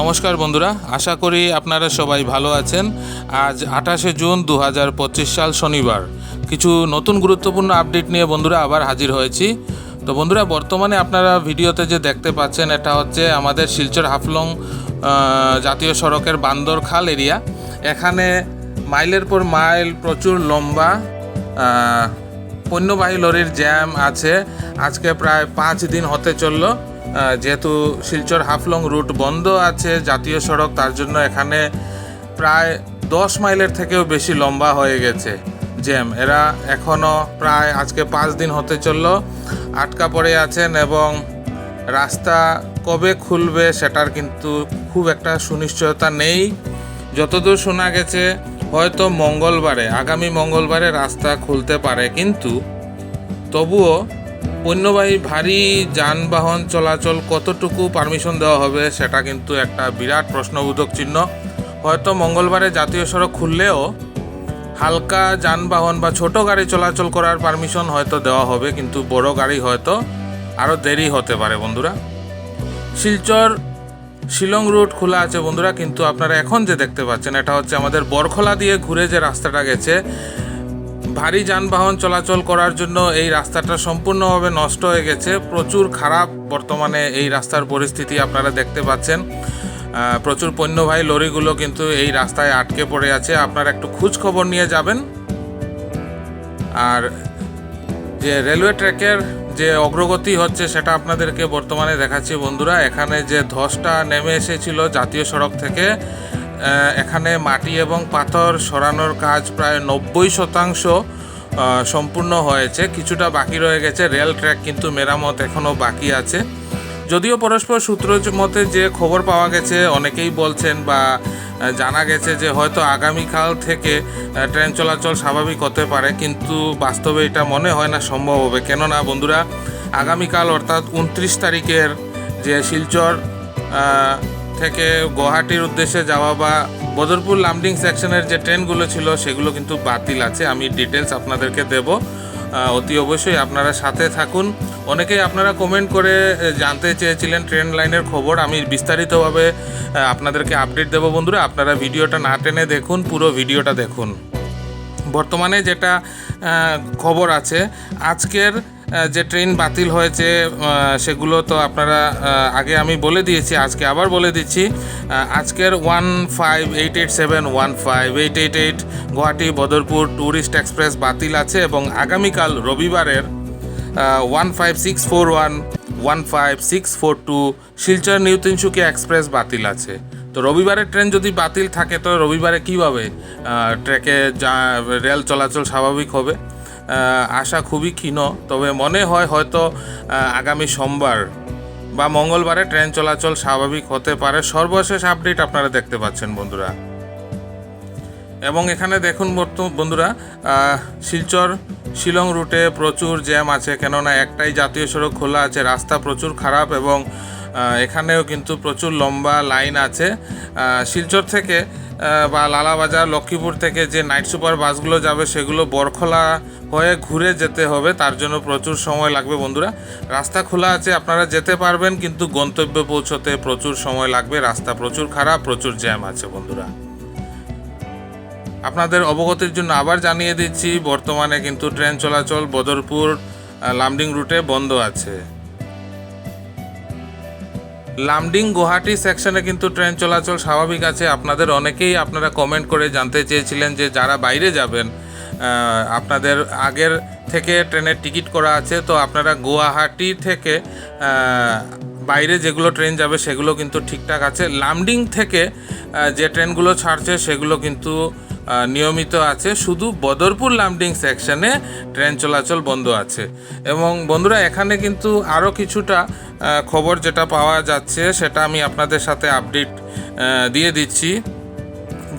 নমস্কার বন্ধুরা, আশা করি আপনারা সবাই ভালো আছেন। আজ আঠাশে জুন দু হাজার পঁচিশ সাল শনিবার। কিছু নতুন গুরুত্বপূর্ণ আপডেট নিয়ে বন্ধুরা আবার হাজির হয়েছি। তো বন্ধুরা, বর্তমানে আপনারা ভিডিওতে যে দেখতে পাচ্ছেন, এটা হচ্ছে আমাদের শিলচর হাফলং জাতীয় সড়কের বান্দরখাল এরিয়া। এখানে মাইলের পর মাইল প্রচুর লম্বা পণ্যবাহী লরির জ্যাম আছে। আজকে প্রায় পাঁচ দিন হতে চলল। যেহেতু শিলচর হাফলং রুট বন্ধ আছে, জাতীয় সড়ক, তার জন্য এখানে প্রায় দশ মাইলের থেকেও বেশি লম্বা হয়ে গেছে জ্যাম। এরা এখনও প্রায় আজকে পাঁচ দিন হতে চলল, আটকা পড়ে আছেন এবং রাস্তা কবে খুলবে সেটার কিন্তু খুব একটা সুনিশ্চয়তা নেই। যতদূর শোনা গেছে, হয়তো মঙ্গলবারে, আগামী মঙ্গলবারে রাস্তা খুলতে পারে, কিন্তু তবুও পণ্যবাহী ভারী যানবাহন চলাচল কতটুকু পারমিশন দেওয়া হবে সেটা কিন্তু একটা বিরাট প্রশ্নবোধক চিহ্ন। হয়তো মঙ্গলবারে জাতীয় সড়ক খুললেও হালকা যানবাহন বা ছোট গাড়ি চলাচল করার পারমিশন হয়তো দেওয়া হবে, কিন্তু বড় গাড়ি হয়তো আরও দেরি হতে পারে বন্ধুরা। শিলচর শিলং রুট খোলা আছে বন্ধুরা, কিন্তু আপনারা এখন যে দেখতে পাচ্ছেন, এটা হচ্ছে আমাদের বরখলা দিয়ে ঘুরে যে রাস্তাটা গেছে ভারী যানবাহন চলাচল করার জন্য এই রাস্তাটা সম্পূর্ণভাবে নষ্ট হয়ে গেছে। প্রচুর খারাপ বর্তমানে এই রাস্তার পরিস্থিতি আপনারা দেখতে পাচ্ছেন। প্রচুর পণ্যবাহী লরিগুলো কিন্তু এই রাস্তায় আটকে পড়ে আছে। আপনারা একটু খোঁজ খবর নিয়ে যাবেন। আর যে রেলওয়ে ট্র্যাকের যে অগ্রগতি হচ্ছে সেটা আপনাদেরকে বর্তমানে দেখাচ্ছি বন্ধুরা। এখানে যে ধসটা নেমে এসেছিল জাতীয় সড়ক থেকে এখানে মাটি এবং পাথর সরানোর কাজ প্রায় নব্বই শতাংশ সম্পূর্ণ হয়েছে। কিছুটা বাকি রয়ে গেছে, রেল ট্র্যাক কিন্তু মেরামত এখনও বাকি আছে। যদিও পরস্পর সূত্র মতে যে খবর পাওয়া গেছে, অনেকেই বলছেন বা জানা গেছে যে হয়তো আগামীকাল থেকে ট্রেন চলাচল স্বাভাবিক হতে পারে, কিন্তু বাস্তবে এটা মনে হয় না সম্ভব হবে। কেননা বন্ধুরা, আগামীকাল অর্থাৎ উনত্রিশ তারিখের যে শিলচর থেকে গুয়াহাটির উদ্দেশ্যে যাওয়া বা বদরপুর লামডিং সেকশনের যে ট্রেনগুলো ছিল, সেগুলো কিন্তু বাতিল আছে। আমি ডিটেলস আপনাদেরকে দেব। অতি অবশ্যই আপনারা সাথে থাকুন। অনেকেই আপনারা কমেন্ট করে জানতে চেয়েছিলেন ট্রেন লাইনের খবর। আমি বিস্তারিতভাবে আপনাদেরকে আপডেট দেবো। বন্ধুরা, আপনারা ভিডিওটা না টেনে দেখুন, পুরো ভিডিওটা দেখুন। বর্তমানে যেটা খবর আছে, আজকের যে ট্রেন বাতিল হয়েছে সেগুলো তো আপনারা আগে আমি বলে দিয়েছি, আজকে আবার বলে দিচ্ছি। আজকের one five eight eight seven, one five eight eight eight, Guwahati, Badarpur tourist express বাতিল আছে এবং আগামীকাল রবিবারের one five six four one one five six four two Silchar new Tinsukia express বাতিল আছে। তো রবিবারের ট্রেন যদি বাতিল থাকে, তো রবিবারে কীভাবে ট্রেকে যা, রেল চলাচল স্বাভাবিক হবে? আশা খুবই ক্ষীণ, তবে মনে হয় হয়তো আগামী সোমবার বা মঙ্গলবারে ট্রেন চলাচল স্বাভাবিক হতে পারে। সর্বশেষ আপডেট আপনারা দেখতে পাচ্ছেন বন্ধুরা। এবং এখানে দেখুন বন্ধুরা শিলচর শিলং রুটে প্রচুর জ্যাম আছে, কেননা একটাই জাতীয় সড়ক খোলা আছে, রাস্তা প্রচুর খারাপ এবং এখানেও কিন্তু প্রচুর লম্বা লাইন আছে। শিলচর থেকে বা লালাবাজার, লক্ষ্মীপুর থেকে যে নাইট সুপার বাসগুলো যাবে, সেগুলো বরখলা হয়ে ঘুরে যেতে হবে। তার জন্য প্রচুর সময় লাগবে বন্ধুরা। রাস্তা খোলা আছে, আপনারা যেতে পারবেন, কিন্তু গন্তব্যে পৌঁছতে প্রচুর সময় লাগবে। রাস্তা প্রচুর খারাপ, প্রচুর জ্যাম আছে বন্ধুরা। আপনাদের অবগতির জন্য আবার জানিয়ে দিচ্ছি, বর্তমানে কিন্তু ট্রেন চলাচল বদরপুর লামডিং রুটে বন্ধ আছে। লামডিং গুয়াহাটি সেকশনে কিন্তু ট্রেন চলাচল স্বাভাবিক আছে। আপনাদের অনেকেই আপনারা কমেন্ট করে জানতে চেয়েছিলেন যে যারা বাইরে যাবেন আপনাদের আগের থেকে ট্রেনের টিকিট করা আছে, তো আপনারা গুয়াহাটি থেকে বাইরে যেগুলো ট্রেন যাবে সেগুলো কিন্তু ঠিকঠাক আছে। লামডিং থেকে যে ট্রেনগুলো ছাড়ছে সেগুলো কিন্তু নিয়মিত আছে। শুধু বদরপুর লামডিং সেকশনে ট্রেন চলাচল বন্ধ আছে। এবং বন্ধুরা, এখানে কিন্তু আরও কিছুটা খবর যেটা পাওয়া যাচ্ছে, সেটা আমি আপনাদের সাথে আপডেট দিয়ে দিচ্ছি।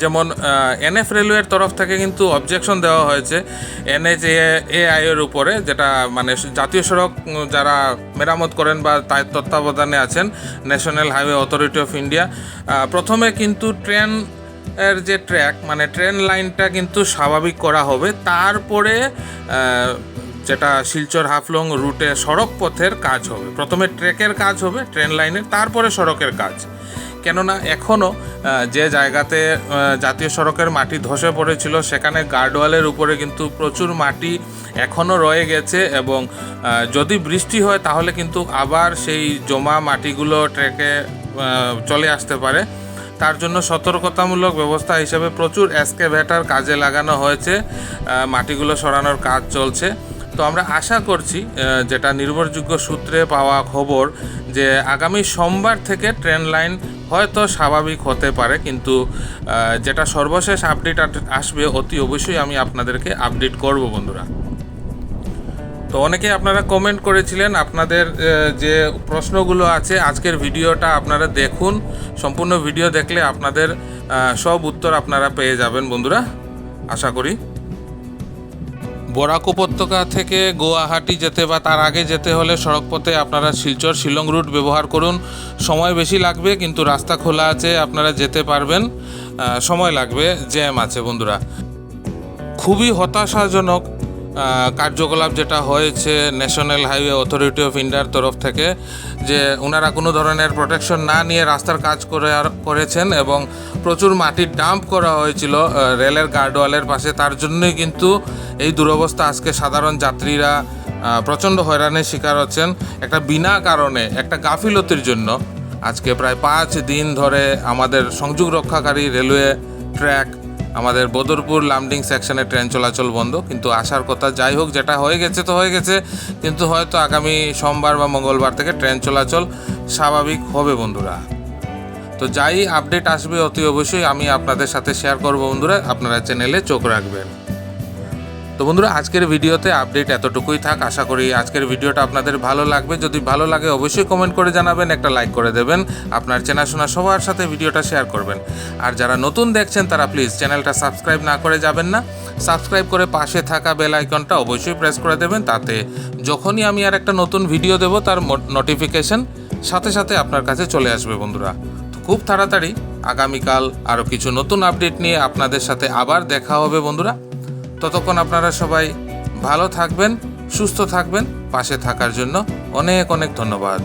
যেমন এনএফ রেলওয়ের তরফ থেকে কিন্তু অবজেকশন দেওয়া হয়েছে এনএচ এআই এর উপরে, যেটা মানে জাতীয় সড়ক যারা মেরামত করেন বা তার তত্ত্বাবধানে আছেন national highway authority of India প্রথমে কিন্তু ট্রেন এর যে ট্র্যাক মানে ট্রেন লাইনটা কিন্তু স্বাভাবিক করা হবে। তারপরে যেটা শিলচর হাফলং রুটে সড়ক পথের কাজ হবে। প্রথমে ট্রেকের কাজ হবে ট্রেন লাইনের তারপরে সড়কের কাজ। কেননা এখনও যে জায়গাতে জাতীয় সড়কের মাটি ধসে পড়েছিল, সেখানে গার্ডওয়ালের উপরে কিন্তু প্রচুর মাটি এখনও রয়ে গেছে এবং যদি বৃষ্টি হয় তাহলে কিন্তু আবার সেই জমা মাটিগুলো ট্রেকে চলে আসতে পারে। তার জন্য সতর্কতামূলক ব্যবস্থা হিসেবে প্রচুর এসকেভেটার কাজে লাগানো হয়েছে মাটিগুলো সরানোর কাজ চলছে। তো আমরা আশা করছি যেটা নির্ভরযোগ্য সূত্রে পাওয়া খবর, যে আগামী সোমবার থেকে ট্রেন লাইন হয়তো স্বাভাবিক হতে পারে, কিন্তু যেটা সর্বশেষ আপডেট আসবে অতি অবশ্যই আমি আপনাদেরকে আপডেট করব, বন্ধুরা। তো অনেকে আপনারা কমেন্ট করেছিলেন আপনাদের যে প্রশ্নগুলো আছে, আজকের ভিডিওটা আপনারা দেখুন। সম্পূর্ণ ভিডিও দেখলে আপনাদের সব উত্তর আপনারা পেয়ে যাবেন বন্ধুরা, আশা করি। বরাক উপত্যকা থেকে গুয়াহাটি যেতে বা তার আগে যেতে হলে সড়কপথে আপনারা শিলচর শিলং রুট ব্যবহার করুন। সময় বেশি লাগবে, কিন্তু রাস্তা খোলা আছে, আপনারা যেতে পারবেন। সময় লাগবে, জ্যাম আছে বন্ধুরা। খুবই হতাশাজনক কার্যকলাপ যেটা হয়েছে ন্যাশনাল হাইওয়ে অথরিটি অফ ইন্ডিয়ার তরফ থেকে, যে ওনারা কোনো ধরনের প্রোটেকশন না নিয়ে রাস্তার কাজ করে করেছেন এবং প্রচুর মাটি ডাম্প করা হয়েছিল রেলের গার্ডওয়ালের পাশে। তার জন্যই কিন্তু এই দুরবস্থা আজকে সাধারণ যাত্রীরা প্রচণ্ড হয়রানির শিকার হচ্ছেন। একটা বিনা কারণে, একটা গাফিলতির জন্য আজকে প্রায় পাঁচ দিন ধরে আমাদের সংযোগ রক্ষাকারী রেলওয়ে ট্র্যাক আমাদের বদরপুর লামডিং সেকশনে ট্রেন চলাচল বন্ধ, কিন্তু আসার কথা যাই হোক, যেটা হয়ে গেছে তো হয়ে গেছে, কিন্তু হয়তো আগামী সোমবার বা মঙ্গলবার থেকে ট্রেন চলাচল স্বাভাবিক হবে বন্ধুরা। তো যাই, আপডেট আসবে অতি অবশ্যই আমি আপনাদের সাথে শেয়ার করব বন্ধুরা, আপনারা চ্যানেলে চোখ রাখবেন। তো বন্ধুরা, আজকের ভিডিওতে আপডেট এতটুকুই থাক। আশা করি আজকের ভিডিওটা আপনাদের ভালো লাগবে। যদি ভালো লাগে, অবশ্যই কমেন্ট করে জানাবেন, একটা লাইক করে দেবেন। আপনার চেনাশোনা সবার সাথে ভিডিওটা শেয়ার করবেন। আর যারা নতুন দেখছেন, তারা প্লিজ চ্যানেলটা সাবস্ক্রাইব না করে যাবেন না। সাবস্ক্রাইব করে পাশে থাকা বেল আইকনটা অবশ্যই প্রেস করে দেবেন। তাতে যখনই আমি আর একটা নতুন ভিডিও দেব, তার নোটিফিকেশন সাথে সাথে আপনার কাছে চলে আসবে বন্ধুরা। খুব তাড়াতাড়ি আগামীকাল আরও কিছু নতুন আপডেট নিয়ে আপনাদের সাথে আবার দেখা হবে বন্ধুরা। ততক্ষণ আপনারা সবাই ভালো থাকবেন সুস্থ থাকবেন পাশে থাকার জন্য অনেক অনেক ধন্যবাদ।